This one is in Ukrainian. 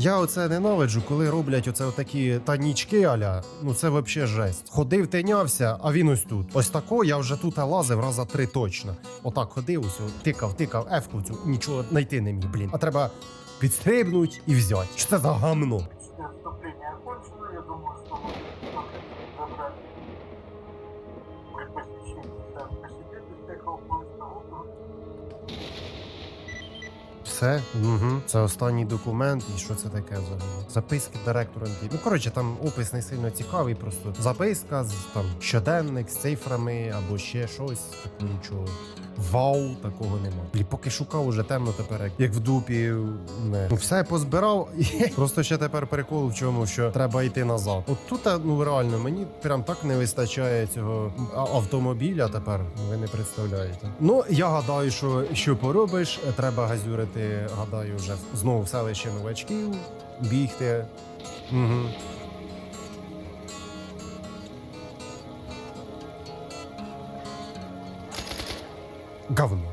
Я оце ненавиджу, коли роблять оце такі танічки аля. Ну це вообще жесть. Ходив, тинявся, а він ось тут. Ось тако я вже тут лазив раза три точно. Отак ходив, ось тикав, тикав, ефку цю, нічого знайти не міг, блін. А треба підстрибнуть і взяти. Що це за гамно? Я думаю, что Все, угу. це останній документ. І що це таке взагалі? Записки директора. Ну коротше, там опис не сильно цікавий, просто записка з там щоденник з цифрами або ще щось. Нічого. Вау, такого нема. І поки шукав, уже темно тепер, як- в дупі. Не. Ну все позбирав. Просто ще тепер прикол в чому, що треба йти назад. От тут, ну реально, мені прям так не вистачає цього автомобіля тепер. Ви не представляєте. Ну я гадаю, що що поробиш, треба газюрити. Гадаю, вже знову в селище новачків, бігти. Угу. Говно.